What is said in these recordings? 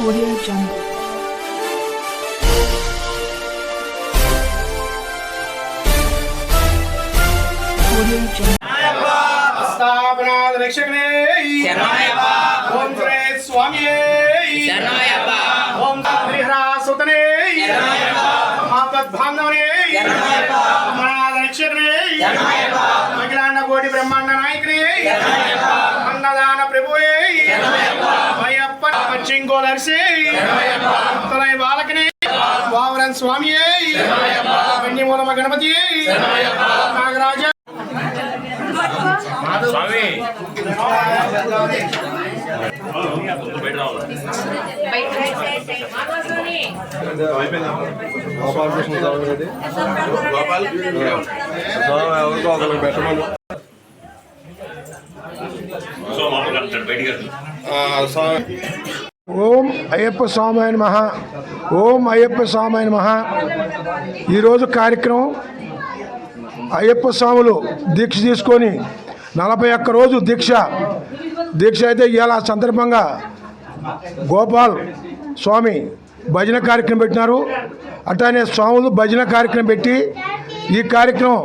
Audio Jungle. Audio Jungle. ब्रह्मांड పశ్చింగోదర్శి తలై బాలకనే. వావరన్ స్వామియే. కన్యమూలమ గణపతి. నాగరాజ. స్వామి. స్వామి స్వామి పెట్టమని సో మామూలుగా అంటాడు బయటికి వెళ్తాడు. స్వామి. ఓం అయ్యప్ప స్వామి నమ. ఓం అయ్యప్ప స్వామి నమ. ఈరోజు కార్యక్రమం అయ్యప్ప స్వాములు దీక్ష తీసుకొని నలభై ఒక్క రోజు దీక్ష. దీక్ష అయితే ఇవాళ సందర్భంగా గోపాల్ స్వామి భజన కార్యక్రమం పెట్టినారు. అట్లానే స్వాములు భజన కార్యక్రమం పెట్టి ఈ కార్యక్రమం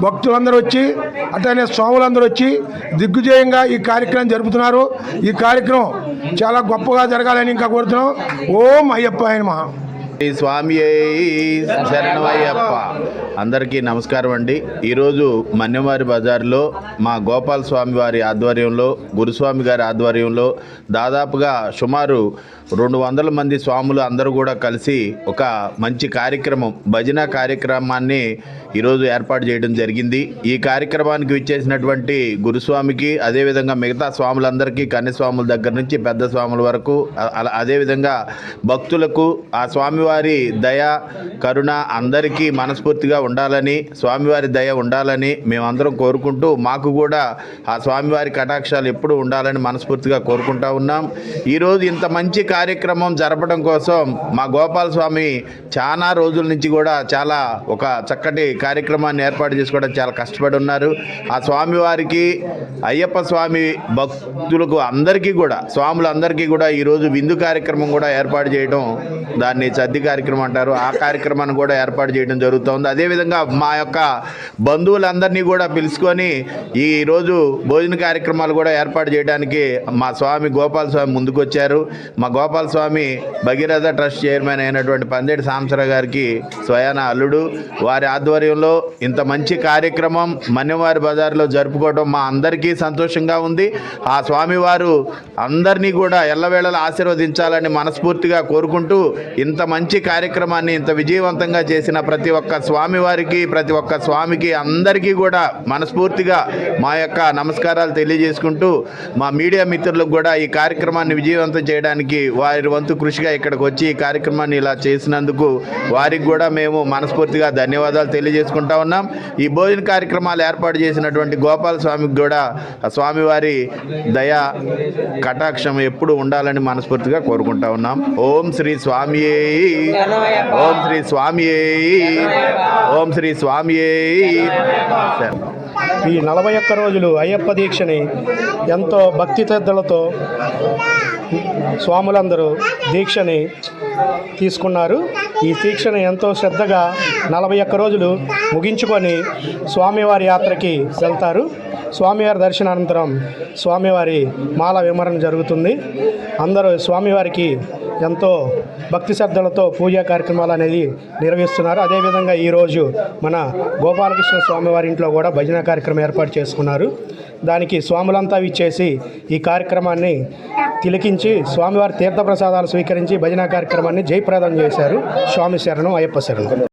భక్తులందరూ వచ్చి అట్లనే స్వాములందరూ వచ్చి దిగ్విజయంగా ఈ కార్యక్రమం జరుపుతున్నారు. ఈ కార్యక్రమం చాలా గొప్పగా జరగాలని ఇంకా కోరుతున్నాం. ఓం అయ్యప్ప ఆయన మహా. స్వామి శరణమయ్యప్ప. అందరికీ నమస్కారం అండి. ఈరోజు మన్యవారి బజార్లో మా గోపాల స్వామి వారి ఆధ్వర్యంలో గురుస్వామి గారి ఆధ్వర్యంలో దాదాపుగా సుమారు రెండు వందల మంది స్వాములు అందరూ కూడా కలిసి ఒక మంచి కార్యక్రమం భజన కార్యక్రమాన్ని ఈరోజు ఏర్పాటు చేయడం జరిగింది. ఈ కార్యక్రమానికి విచ్చేసినటువంటి గురుస్వామికి అదేవిధంగా మిగతా స్వాములందరికీ కన్యస్వాముల దగ్గర నుంచి పెద్ద స్వాముల వరకు అలా అదేవిధంగా భక్తులకు ఆ స్వామివారి దయ కరుణ అందరికీ మనస్ఫూర్తిగా ఉండాలని స్వామివారి దయ ఉండాలని మేమందరం కోరుకుంటూ మాకు కూడా ఆ స్వామివారి కటాక్షాలు ఎప్పుడు ఉండాలని మనస్ఫూర్తిగా కోరుకుంటా ఉన్నాం. ఈరోజు ఇంత మంచి కార్యక్రమం జరపడం కోసం మా గోపాల స్వామి చాలా రోజుల నుంచి కూడా చాలా ఒక చక్కటి కార్యక్రమాన్ని ఏర్పాటు చేసుకోవడం చాలా కష్టపడి ఉన్నారు. ఆ స్వామివారికి అయ్యప్ప స్వామి భక్తులకు అందరికీ కూడా స్వాములందరికీ కూడా ఈరోజు విందు కార్యక్రమం కూడా ఏర్పాటు చేయడం దాన్ని సద్ది కార్యక్రమం అంటారు. ఆ కార్యక్రమాన్ని కూడా ఏర్పాటు చేయడం జరుగుతోంది. అదేవిధంగా మా యొక్క బంధువులందరినీ కూడా పిలుచుకొని ఈ రోజు భోజన కార్యక్రమాలు కూడా ఏర్పాటు చేయడానికి మా స్వామి గోపాల స్వామి ముందుకొచ్చారు. మా గోపాల స్వామి భగీరథ ట్రస్ట్ చైర్మన్ అయినటువంటి పందేటి సాంసర గారికి స్వయాన అల్లుడు. వారి ఆధ్వర్యంలో ఇంత మంచి కార్యక్రమం మన్యవారి బజార్లో జరుపుకోవడం మా అందరికీ సంతోషంగా ఉంది. ఆ స్వామివారు అందరినీ కూడా ఎల్లవేళలా ఆశీర్వదించాలని మనస్ఫూర్తిగా కోరుకుంటూ ఇంత మంచి కార్యక్రమాన్ని ఇంత విజయవంతంగా చేసిన ప్రతి ఒక్క స్వామివారికి ప్రతి ఒక్క స్వామికి అందరికీ కూడా మనస్ఫూర్తిగా మా యొక్క నమస్కారాలు తెలియజేసుకుంటూ మా మీడియా మిత్రులకు కూడా ఈ కార్యక్రమాన్ని విజయవంతం చేయడానికి వారి వంతు కృషిగా ఇక్కడికి వచ్చి ఈ కార్యక్రమాన్ని ఇలా చేసినందుకు వారికి కూడా మేము మనస్ఫూర్తిగా ధన్యవాదాలు తెలియజేసుకుంటా ఉన్నాం ఈ భోజన కార్యక్రమాలు ఏర్పాటు చేసినటువంటి గోపాల స్వామికి కూడా స్వామివారి దయ కటాక్షం ఎప్పుడు ఉండాలని మనస్ఫూర్తిగా కోరుకుంటా ఉన్నాం ఓం శ్రీ స్వామియే ఓం శ్రీ స్వామియే ఓం శ్రీ స్వామియే సరే. ఈ నలభై ఒక్క రోజులు అయ్యప్ప దీక్షని ఎంతో భక్తి శ్రద్ధలతో స్వాములందరూ దీక్షని తీసుకున్నారు. ఈ దీక్షను ఎంతో శ్రద్ధగా నలభై ఒక్క రోజులు ముగించుకొని స్వామివారి యాత్రకి వెళ్తారు. స్వామివారి దర్శనానంతరం స్వామివారి మాల విమరణ జరుగుతుంది. అందరూ స్వామివారికి ఎంతో భక్తి శ్రద్ధలతో పూజా కార్యక్రమాలు అనేది నిర్వహిస్తున్నారు. అదేవిధంగా ఈరోజు మన గోపాలకృష్ణ స్వామివారి ఇంట్లో కూడా భజన కార్యక్రమం ఏర్పాటు చేసుకున్నారు. దానికి స్వాములంతా ఇచ్చేసి ఈ కార్యక్రమాన్ని తిలకించి స్వామివారి తీర్థప్రసాదాలు స్వీకరించి భజన కార్యక్రమాన్ని జయప్రదం చేశారు. స్వామి శరణం అయ్యప్ప శరణం.